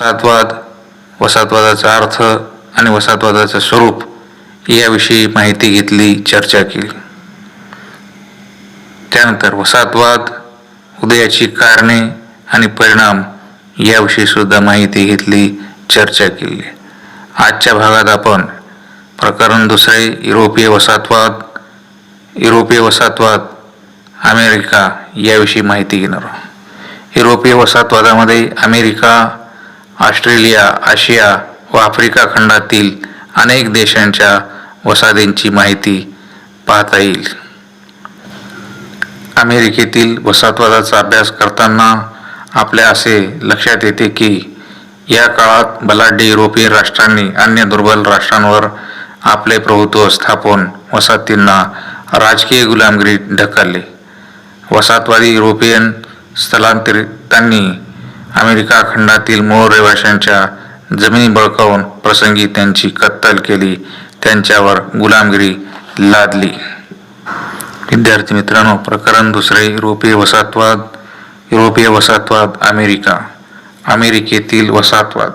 वसाहतवाद वसाहतवादाचा अर्थ आणि वसाहतवादाचं स्वरूप याविषयी माहिती घेतली चर्चा केली. त्यानंतर वसाहतवाद उदयाची कारणे आणि परिणाम याविषयी सुद्धा माहिती घेतली चर्चा केली. आजच्या भागात आपण प्रकरण दुसरे युरोपीय वसाहतवाद युरोपीय वसाहतवाद अमेरिका याविषयी माहिती घेणार आहोत. युरोपीय वसाहतवादामध्ये अमेरिका ऑस्ट्रेलिया आशिया व आफ्रिका खंडातील अनेक देशांच्या वसाहतींची माहिती पाहता येईल. अमेरिकेतील वसाहतवादाचा अभ्यास करताना आपल्या असे लक्षात येते की या काळात बलाढ्य युरोपियन राष्ट्रांनी अन्य दुर्बल राष्ट्रांवर आपले प्रभुत्व स्थापन वसाहतींना राजकीय गुलामगिरीत ढकलले. वसाहतवादी युरोपियन स्थलांतरितांनी अमेरिका खंडातील मूळ रहिवाशांच्या जमिनी बळकावून प्रसंगी त्यांची कत्तल केली. त्यांच्यावर गुलामगिरी लादली. विद्यार्थी मित्रांनो प्रकरण दुसरे युरोपीय वसाहतवाद युरोपीय वसाहतवाद अमेरिका. अमेरिकेतील वसाहतवाद.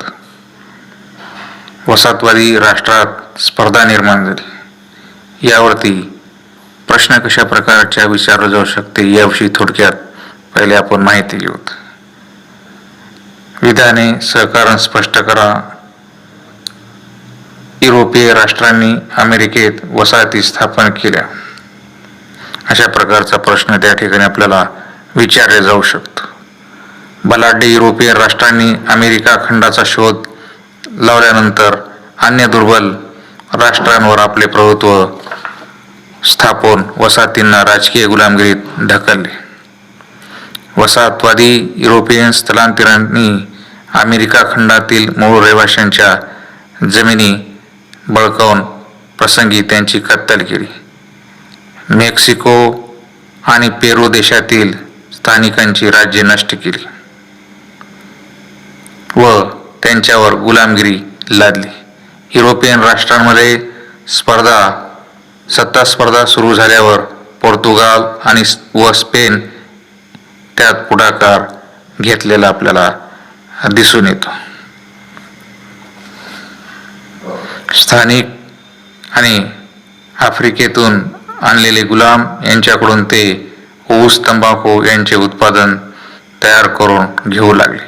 वसाहतवादी राष्ट्रात स्पर्धा निर्माण झाली. यावरती प्रश्न कशा प्रकारच्या विचारले जाऊ शकते याविषयी थोडक्यात पहिले आपण माहिती घेऊत. विधाने सहकारण स्पष्ट करा. युरोपीय राष्ट्रांनी अमेरिकेत वसाहती स्थापन केल्या. अशा प्रकारचा प्रश्न त्या ठिकाणी आपल्याला विचारले जाऊ शकतो. बलाढ्य युरोपियन राष्ट्रांनी अमेरिका खंडाचा शोध लावल्यानंतर अन्य दुर्बल राष्ट्रांवर आपले प्रभुत्व स्थापन वसाहतींना राजकीय गुलामगिरीत ढकलले. वसाहतवादी युरोपियन स्थलांतरांनी अमेरिका खंडातील मूळ रहिवाशांच्या जमिनी बळकावून प्रसंगी त्यांची कत्तल केली. मेक्सिको आणि पेरू देशातील स्थानिकांची राज्ये नष्ट केली व त्यांच्यावर गुलामगिरी लादली. युरोपियन राष्ट्रांमध्ये स्पर्धा सत्ता स्पर्धा सुरू झाल्यावर पोर्तुगाल आणि व स्पेन त्यात पुढाकार घेतलेला आपल्याला दिसून येतो. स्थानिक आणि आफ्रिकेतून आणलेले गुलाम यांच्याकडून ते ऊस तंबाखू यांचे उत्पादन तयार करून घेऊ लागले.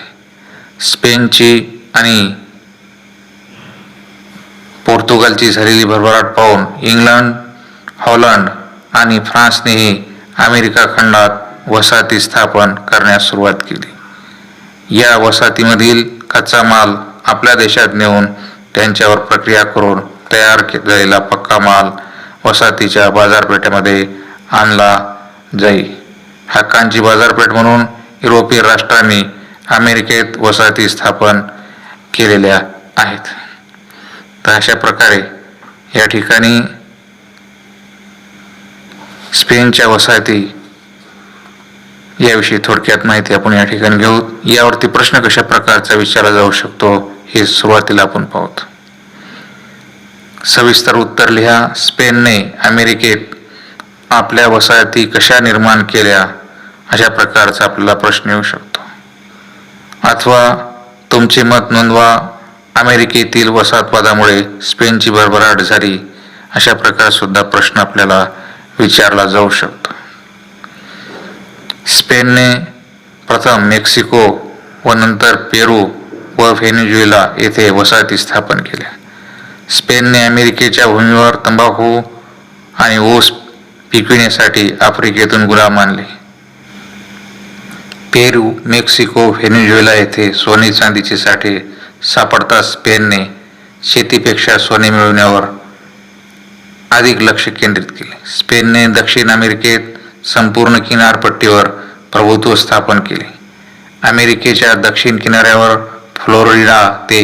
स्पेनची आणि पोर्तुगालची झालेली भरभराट पाहून इंग्लंड हॉलंड आणि फ्रान्सनेही अमेरिका खंडात वसाहती स्थापन करण्यास सुरुवात केली. या वसाहतीमधील कच्चा माल आपल्या देशात नेऊन त्यांच्यावर प्रक्रिया करून तयार झालेला पक्का माल वसाहतीच्या बाजारपेठेमध्ये आणला जाई. हक्कांची बाजारपेठ म्हणून युरोपियन राष्ट्रांनी अमेरिकेत वसाहती स्थापन केलेल्या आहेत. तर अशा प्रकारे या ठिकाणी स्पेनच्या वसाहती याविषयी थोडक्यात माहिती आपण या ठिकाणी घेऊ. यावरती प्रश्न कशा प्रकारचा विचारला जाऊ शकतो हे सुरुवातीला आपण पाहूत. सविस्तर उत्तर लिहा. स्पेनने अमेरिकेत आपल्या वसाहती कशा निर्माण केल्या अशा प्रकारचा आपल्याला प्रश्न येऊ शकतो. अथवा तुमचे मत नोंदवा. अमेरिकेतील वसाहतवादामुळे स्पेनची भरभराट झाली अशा प्रकारसुद्धा प्रश्न आपल्याला विचारला जाऊ शकतो. स्पेनने प्रथम मेक्सिको व नंतर पेरू व व्हेनेझुएला येथे वसाहती स्थापन केल्या. स्पेनने अमेरिकेच्या भूमीवर तंबाखू आणि ऊस पिकविण्यासाठी आफ्रिकेतून गुलाम आणले. पेरू मेक्सिको व्हेनेझुएला येथे सोने चांदीचे साठे सापडता स्पेनने शेतीपेक्षा सोने मिळवण्यावर अधिक लक्ष केंद्रित केले. स्पेनने दक्षिण अमेरिकेत संपूर्ण किनारपट्टीवर प्रभुत्व स्थापन केले. अमेरिकेच्या दक्षिण किनाऱ्यावर फ्लोरिडा ते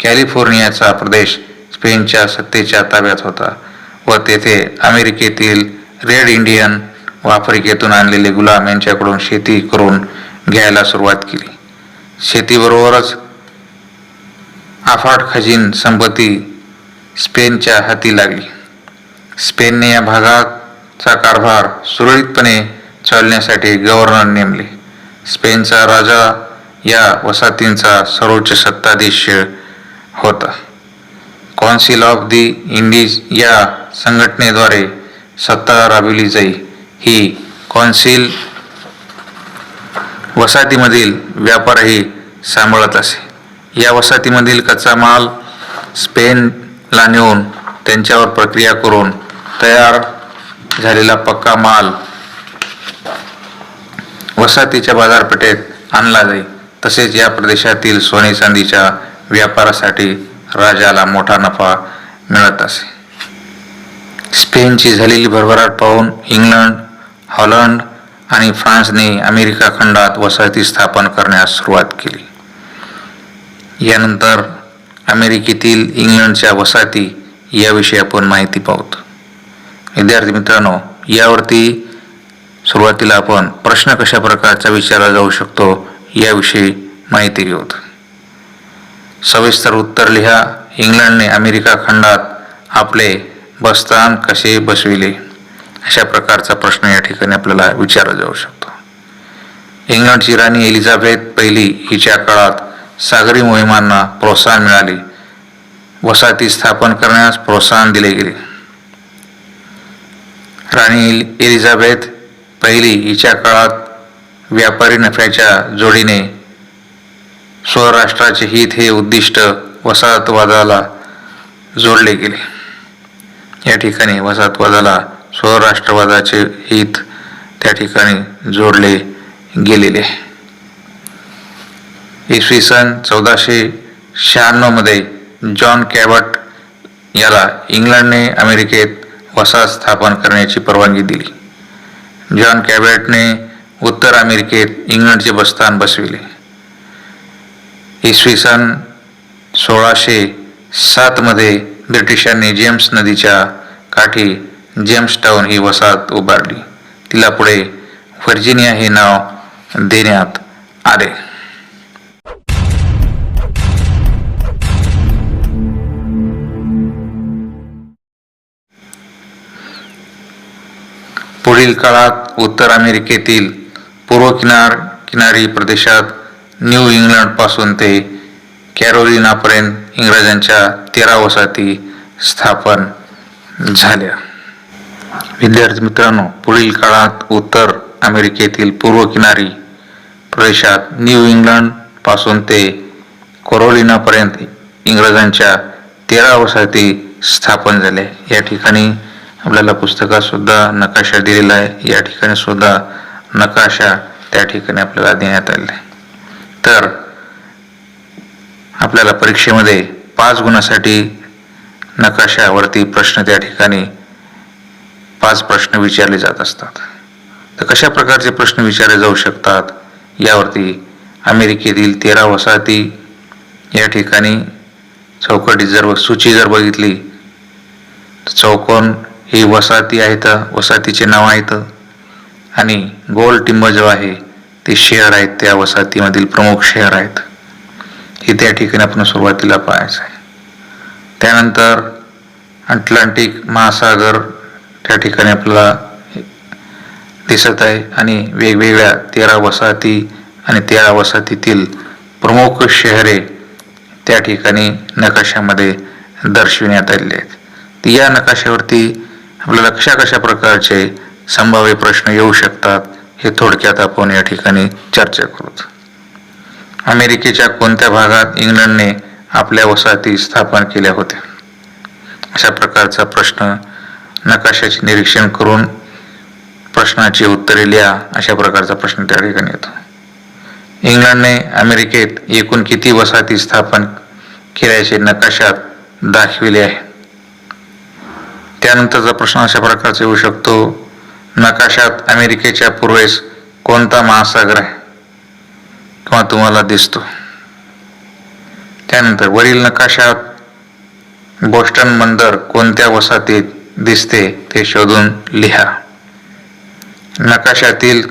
कॅलिफोर्नियाचा प्रदेश स्पेनच्या सत्तेच्या ताब्यात होता व तेथे अमेरिकेतील रेड इंडियन व आफ्रिकेतून आणलेले गुलाम यांच्याकडून शेती करून घ्यायला सुरुवात केली. शेतीबरोबरच अफाट खजीन संपत्ती स्पेनच्या हाती लागली. स्पेनने या भागात चा कारभार सुरळीतपणे चालण्यासाठी गव्हर्नर नेमले. स्पेनचा राजा या वसाहतींचा सर्वोच्च सत्ताधीश होता. कौन्सिल ऑफ दी इंडीज या संघटनेद्वारे सत्ता राबविली जाई. ही कौन्सिल वसाहतीमधील व्यापारही सांभाळत असे. या वसाहतीमधील कच्चा माल स्पेनला नेऊन त्यांच्यावर प्रक्रिया करून तयार झालेला पक्का माल वसाहतीच्या बाजारपेठेत आणला जाई. तसेच या प्रदेशातील सोने चांदीच्या व्यापारासाठी राजाला मोठा नफा मिळत असे. स्पेनची झालेली भरभराट पाहून इंग्लंड हॉलंड आणि फ्रान्सने अमेरिका खंडात वसाहती स्थापन करण्यास सुरुवात केली. यानंतर अमेरिकेतील इंग्लंडच्या वसाहती याविषयी आपण माहिती पाहतो. विद्यार्थी मित्रांनो यावरती सुरुवातीला आपण प्रश्न कशा प्रकारचा विचारला जाऊ शकतो याविषयी माहिती घेऊ सविस्तर उत्तर लिहा. इंग्लंडने अमेरिका खंडात आपले बस्तान कसे बसविले? अशा प्रकारचा प्रश्न या ठिकाणी आपल्याला विचारला जाऊ शकतो. इंग्लंडची राणी एलिझाबेथ पहिली हिच्या काळात सागरी मोहिमांना प्रोत्साहन मिळाले. वसाहती स्थापन करण्यास प्रोत्साहन दिले गेले. राणी एलिझाबेथ पहिली हिच्या काळात व्यापारी नफ्याच्या जोडीने स्वराष्ट्राचे हित हे उद्दिष्ट वसाहतवादाला जोडले गेले. या ठिकाणी वसाहतवादाला स्वराष्ट्रवादाचे हित त्या ठिकाणी जोडले गेलेले. इसवी सन चौदाशे शहाण्णवमध्ये जॉन कॅबट याला इंग्लंडने अमेरिकेत वसाहत स्थापन करण्याची परवानगी दिली. जॉन कॅबेटने उत्तर अमेरिकेत इंग्लंडचे बस्तान बसविले. इसवी सन सोळाशे सातमध्ये ब्रिटिशांनी जेम्स नदीच्या काठी जेम्सटाऊन ही वसाहत उभारली. तिला पुढे व्हर्जिनिया हे नाव देण्यात आले. पुढील काळात उत्तर अमेरिकेतील पूर्व किनार किनारी प्रदेशात न्यू इंग्लंडपासून ते कॅरोलिनापर्यंत इंग्रजांच्या तेरा वसाहती स्थापन झाल्या. विद्यार्थी मित्रांनो पुढील काळात उत्तर अमेरिकेतील पूर्व किनारी प्रदेशात न्यू इंग्लंडपासून ते कोरोलिनापर्यंत इंग्रजांच्या तेरा वसाहती स्थापन झाल्या या ठिकाणी आपल्याला पुस्तकात सुद्धा नकाशा दिलेला आहे. या ठिकाणी सुद्धा नकाशा त्या ठिकाणी आपल्याला देण्यात आलेला आहे तर आपल्याला परीक्षेमध्ये पाच गुणासाठी नकाशावरती प्रश्न त्या ठिकाणी पाच प्रश्न विचारले जात असतात. तर कशा प्रकारचे प्रश्न विचारले जाऊ शकतात? यावरती अमेरिकेतील तेरा वसाहती या ठिकाणी चौकटी जर सूची जर बघितली तर चौकोन ही वसाहती आहेत वसाहतीचे नाव आहेत आणि गोल टिंब जो आहे ते शहर आहेत त्या वसाहतीमधील प्रमुख शहर आहेत. हे त्या ठिकाणी आपण सुरुवातीला पाहायचं आहे. त्यानंतर अटलांटिक महासागर त्या ठिकाणी आपल्याला दिसत आहे आणि वेगवेगळ्या तेरा वसाहती आणि तेरा वसाहतीतील प्रमुख शहरे त्या ठिकाणी नकाशामध्ये दर्शविण्यात आलेली आहेत. या नकाशावरती आपल्याला कशा कशा प्रकारचे संभाव्य प्रश्न येऊ शकतात हे थोडक्यात आपण या ठिकाणी चर्चा करू अमेरिकेच्या कोणत्या भागात इंग्लंडने आपल्या वसाहती स्थापन केल्या होत्या? अशा प्रकारचा प्रश्न नकाशाचे निरीक्षण करून प्रश्नाची उत्तरे लिहा अशा प्रकारचा प्रश्न त्या ठिकाणी येतो. इंग्लंडने अमेरिकेत एकूण किती वसाहती स्थापन केल्याचे नकाशात दाखविले आहे? त्यानंतरचा प्रश्न अशा प्रकारचा येऊ शकतो नकाशात अमेरिकेच्या पूर्वेस कोणता महासागर आहे? किंवा तुम्हाला दिसतो. त्यानंतर वरील नकाशात बोस्टन बंदर कोणत्या वसाहतीत दिसते ते शोधून लिहा. नकाशातील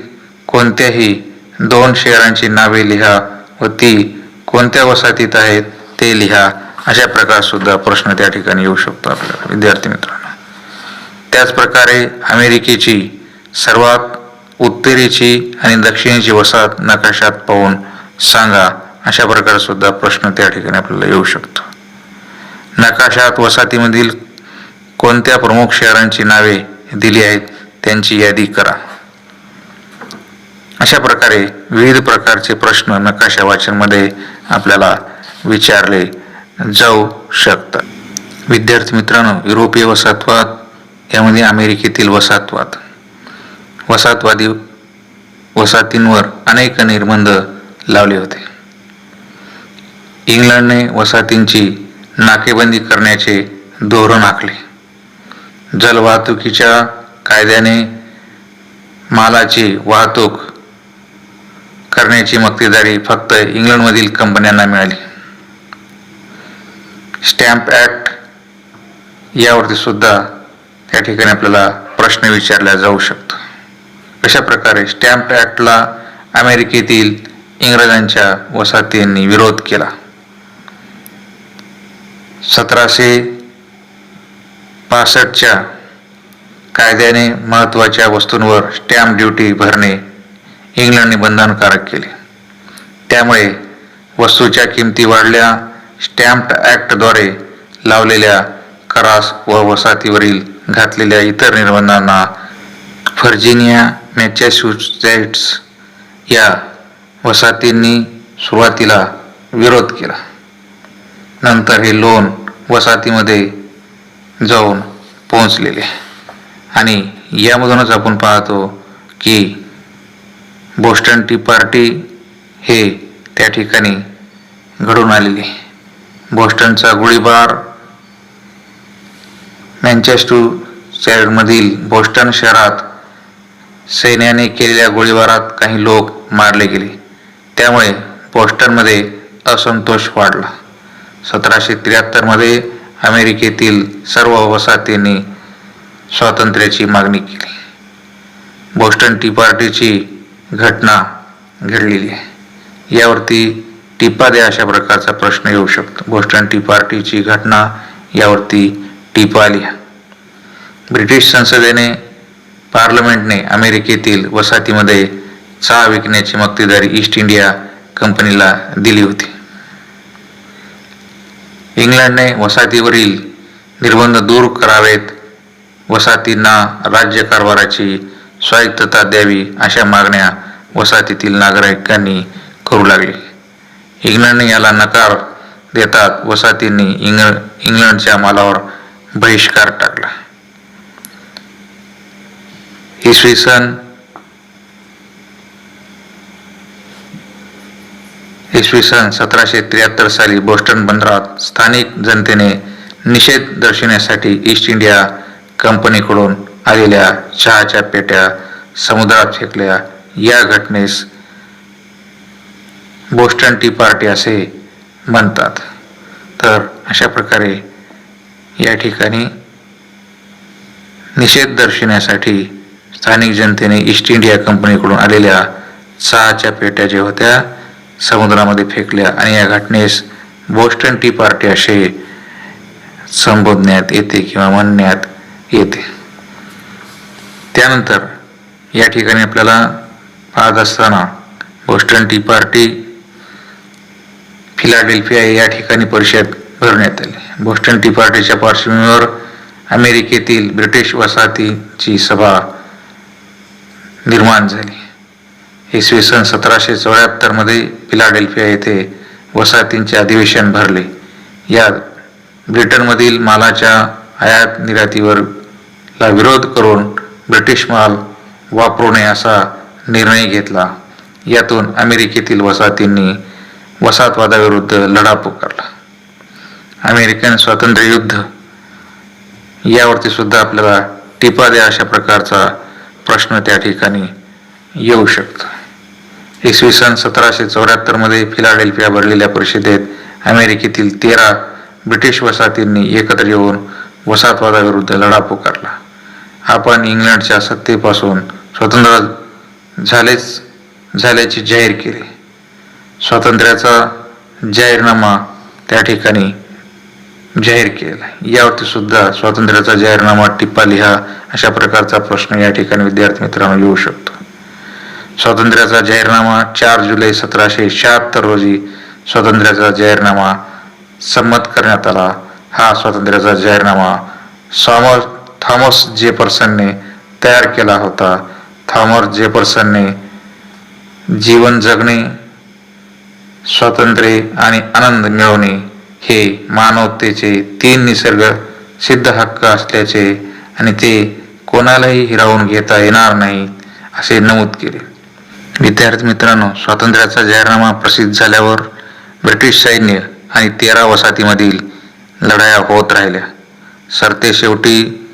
कोणत्याही दोन शहरांची नावे लिहा व ती कोणत्या वसाहतीत आहेत ते लिहा. अशा प्रकार सुद्धा प्रश्न त्या ठिकाणी येऊ शकतो आपल्याला. विद्यार्थी मित्रांनो. त्याचप्रकारे अमेरिकेची सर्वात उत्तरेची आणि दक्षिणेची वसाहत नकाशात पाहून सांगा अशा प्रकारे सुद्धा प्रश्न त्या ठिकाणी आपल्याला येऊ शकतो. नकाशात वसाहतीमधील कोणत्या प्रमुख शहरांची नावे दिली आहेत त्यांची यादी करा. अशा प्रकारे विविध प्रकारचे प्रश्न नकाशा वाचनमध्ये आपल्याला विचारले जाऊ शकतात. विद्यार्थी मित्रांनो युरोपीय वसाहतवाद यामध्ये अमेरिकेतील वसाहतवाद. वसाहतवादी वसाहतींवर अनेक निर्बंध लावले होते. इंग्लंडने वसाहतींची नाकेबंदी करण्याचे धोरण आखले. जलवाहतुकीच्या कायद्याने मालाची वाहतूक करण्याची मक्तेदारी फक्त इंग्लंडमधील कंपन्यांना मिळाली. स्टॅम्प ॲक्ट यावरती सुद्धा या ठिकाणी आपल्याला प्रश्न विचारला जाऊ शकतो. अशा प्रकारे स्टॅम्प ॲक्टला अमेरिकेतील इंग्रजांच्या वसाहतींनी विरोध केला? सतराशे पासष्टच्या कायद्याने महत्त्वाच्या वस्तूंवर स्टॅम्प ड्युटी भरणे इंग्लंडने बंधनकारक केले. त्यामुळे वस्तूच्या किमती वाढल्या स्टॅम्प ॲक्टद्वारे लावलेल्या करास व वसाहतीवरील घातलेल्या इतर निर्बंधांना व्हर्जिनिया मॅचॅस्युसेट्स या वसाहतींनी सुरुवातीला विरोध केला. नंतर हे लोन वसाहतीमध्ये जाऊन पोहोचलेले. आणि यामधूनच आपण पाहतो की बोस्टन टी पार्टी हे त्या ठिकाणी घडून आलेले. बोस्टनचा गोळीबार मँचेस्टर बोस्टन शहरात सैन्याने केलेल्या गोळीबारात काही लोक मारले गेले. त्यामुळे बोस्टनमध्ये असंतोष वाढला. सतराशे त्र्याहत्तरमध्ये अमेरिकेतील सर्व वसाहतींनी स्वातंत्र्याची मागणी केली. बोस्टन टी पार्टीची घटना घडलेली आहे. यावरती टिपा द्या अशा प्रकारचा प्रश्न येऊ शकतो. बोस्टन टी पार्टीची घटना यावरती टिपा ब्रिटिश संसदेने पार्लमेंटने अमेरिकेतील वसाहतीमध्ये चहा विकण्याची मक्तेदारी ईस्ट इंडिया कंपनीला दिली होती. इंग्लंडने वसाहतीवरील निर्बंध दूर करावेत वसाहतींना राज्यकारभाराची स्वायत्तता द्यावी अशा मागण्या वसाहतीतील नागरिकांनी करू लागले. इंग्लंडने याला नकार देतात वसाहतींनी इंग्ल इंग्लंडच्या मालावर बहिष्कार टाकला. इसवी सन इसवी सन सतराशे त्र्याहत्तर साली बोस्टन बंदरात स्थानिक जनतेने निषेध दर्शवण्यासाठी ईस्ट इंडिया कंपनीकडून आलेल्या चहाच्या पेट्या समुद्रात फेकल्या. या घटनेस बोस्टन टी पार्टी असे म्हणतात. तर अशा प्रकारे या ठिकाणी निषेध दर्शवण्यासाठी स्थानिक जनतेने ईस्ट इंडिया कंपनीकडून आलेल्या चहाच्या पेट्या ज्या होत्या समुद्रामध्ये फेकल्या आणि या घटनेस बोस्टन टी पार्टी असे संबोधण्यात येते किंवा म्हणण्यात येते. त्यानंतर या ठिकाणी आपल्याला पाहत असताना बोस्टन टी पार्टी फिलाडेल्फिया या ठिकाणी परिषद भरण्यात आले. बोस्टन टी पार्टीच्या पार्श्वभूमीवर अमेरिकेतील ब्रिटिश वसाहतीची सभा निर्माण झाली. इसवी सन सतराशे चौऱ्याहत्तरमध्ये फिलाडेल्फिया येथे वसाहतींचे अधिवेशन भरले. यात ब्रिटनमधील मालाच्या आयात निर्यातीवर ला विरोध करून ब्रिटिश माल वापरू नये असा निर्णय घेतला. यातून अमेरिकेतील वसाहतींनी वसाहतवादाविरुद्ध लढा पुकारला. अमेरिकन स्वातंत्र्य युद्ध. यावरती सुद्धा आपल्याला टिपा द्या अशा प्रकारचा प्रश्न त्या ठिकाणी येऊ शकतो. इसवी सन सतराशे चौऱ्याहत्तरमध्ये फिलाडेल्फिया भरलेल्या परिषदेत अमेरिकेतील तेरा ब्रिटिश वसाहतींनी एकत्र येऊन वसाहतवादाविरुद्ध लढा पुकारला. आपण इंग्लंडच्या सत्तेपासून स्वतंत्र झालेच झाल्याचे जाहीर केले. स्वातंत्र्याचा जाहीरनामा त्या ठिकाणी जाहीर केला. यावरती सुद्धा स्वातंत्र्याचा जाहीरनामा टिप्पा लिहा अशा प्रकारचा प्रश्न या ठिकाणी विद्यार्थी मित्रांनो येऊ शकतो. स्वातंत्र्याचा जाहीरनामा चार जुलै सतराशे शहात्तर रोजी स्वातंत्र्याचा जाहीरनामा संमत करण्यात आला. हा स्वातंत्र्याचा जाहीरनामा सॉमर थॉमस जेपर्सनने तयार केला होता. थॉमस जेपर्सनने जीवन जगणे स्वातंत्र्य आणि आनंद मिळवणे हे मानवतेचे तीन निसर्ग सिद्ध हक्क असल्याचे आणि ते कोणालाही हिरावून घेता येणार नाही असे नमूद केले. विद्यार्थी मित्रांनो स्वातंत्र्याचा जाहीरनामा प्रसिद्ध झाल्यावर ब्रिटिश सैन्य आणि तेरा वसाहतीमधील लढाया होत राहिल्या. सरते शेवटी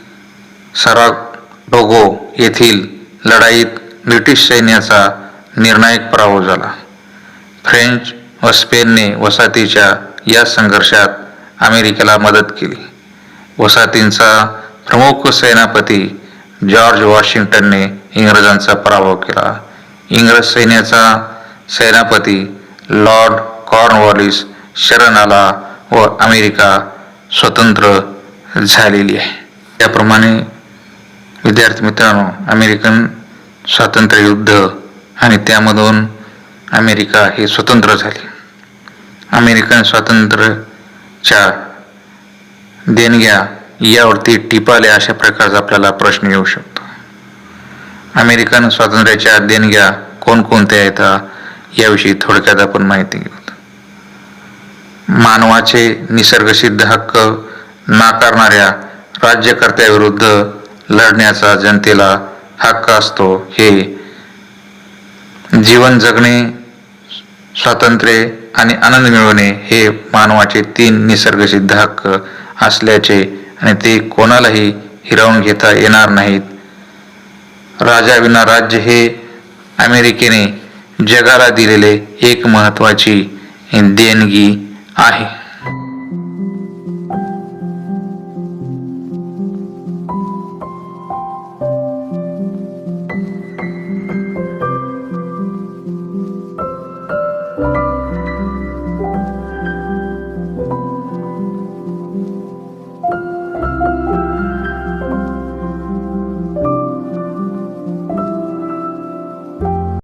सराडोगो येथील लढाईत ब्रिटिश सैन्याचा निर्णायक पराभव झाला. फ्रेंच व स्पेनने वसाहतीच्या या संघर्षात अमेरिकेला मदत केली. वसाहतींचा प्रमुख सेनापती जॉर्ज वॉशिंग्टनने इंग्रजांचा पराभव केला. इंग्रज सैन्याचा सेनापती लॉर्ड कॉर्नवॉलिस शरण आला व अमेरिका स्वतंत्र झालेली आहे. त्याप्रमाणे विद्यार्थी मित्रांनो अमेरिकन स्वातंत्र्य युद्ध आणि त्यामधून अमेरिका हे स्वतंत्र झाली. अमेरिकन स्वातंत्र्याच्या देणग्या यावरती टिपाले अशा प्रकारचा आपल्याला प्रश्न येऊ शकतो. अमेरिकन स्वातंत्र्याच्या देणग्या कोणकोणत्या आहेत याविषयी थोडक्यात आपण माहिती घेऊ मानवाचे निसर्गसिद्ध हक्क नाकारणाऱ्या राज्यकर्त्याविरुद्ध लढण्याचा जनतेला हक्क असतो हे जीवन जगणे स्वातंत्र्य आणि आनंद मिळवणे हे मानवाचे तीन निसर्गसिद्ध हक्क असल्याचे आणि ते कोणालाही हिरावून घेता येणार नाहीत. राजाविना राज्य हे अमेरिकेने जगाला दिलेले एक महत्वाची देणगी आहे.